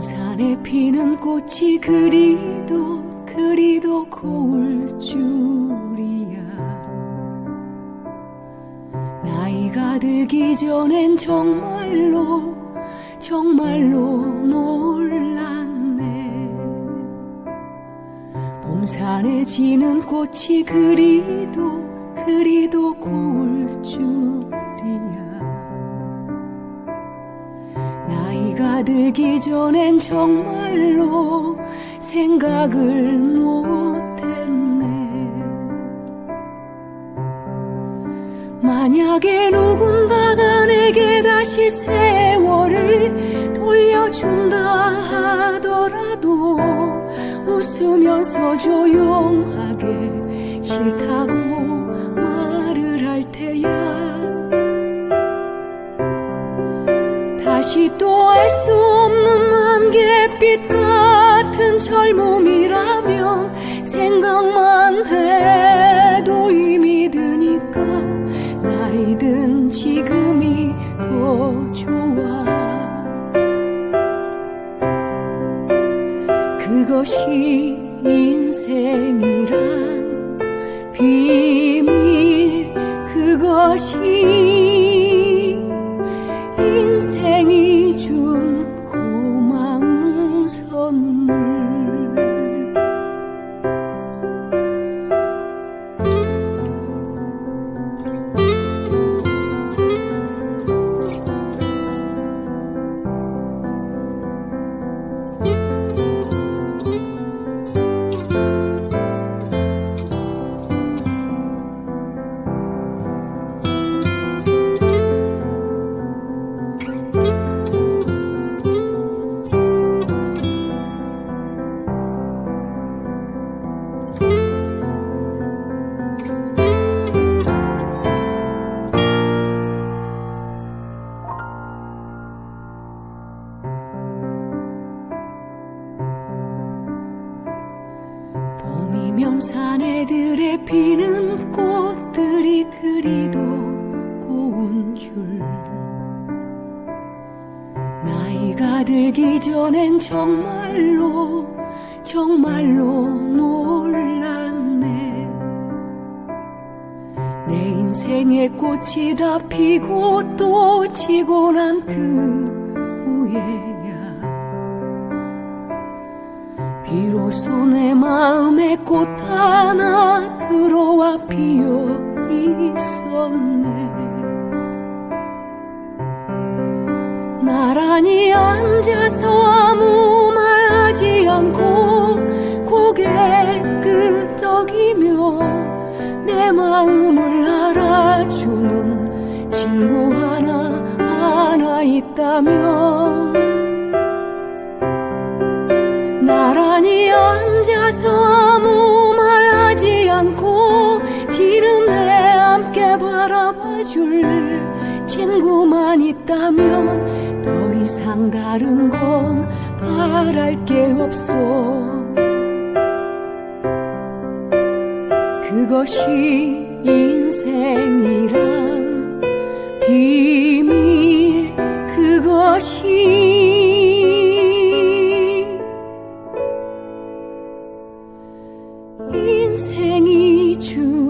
산에 피는 꽃이 그리도 그리도 고울 줄이야. 나이가 들기 전엔 정말로 정말로 몰랐네. 봄산에 지는 꽃이 그리도 그리도 고울 줄이야 나이가 들기 전엔 정말로 생각을 못했네. 만약에 누군가가 내게 다시 세월을 돌려준다 하더라도 웃으면서 조용하게 싫다고 다시 또 알 수 없는 안개빛 같은 젊음이라면 생각만 해도 이미 드니까 나이 든 지금이 더 좋아. 그것이 인생이란 비밀 그것이 사내들의 피는 꽃들이 그리도 고운 줄. 나이가 들기 전엔 정말로 정말로 몰랐네. 내 인생의 꽃이 다 피고 또 지고 난 그 후에야. 비로소 내 마음 에 꽃 하나 들어와 피어 있었네. 나란히 앉아서 아무 말 하지 않고 고개 끄덕이며 내 마음을 알아주는 친구 하나 하나 있다면 나란히 앉아서 바라봐줄 친구만 있다면 더 이상 다른 건 바랄 게 없어. 그것이 인생이란 비밀 그것이 인생이 주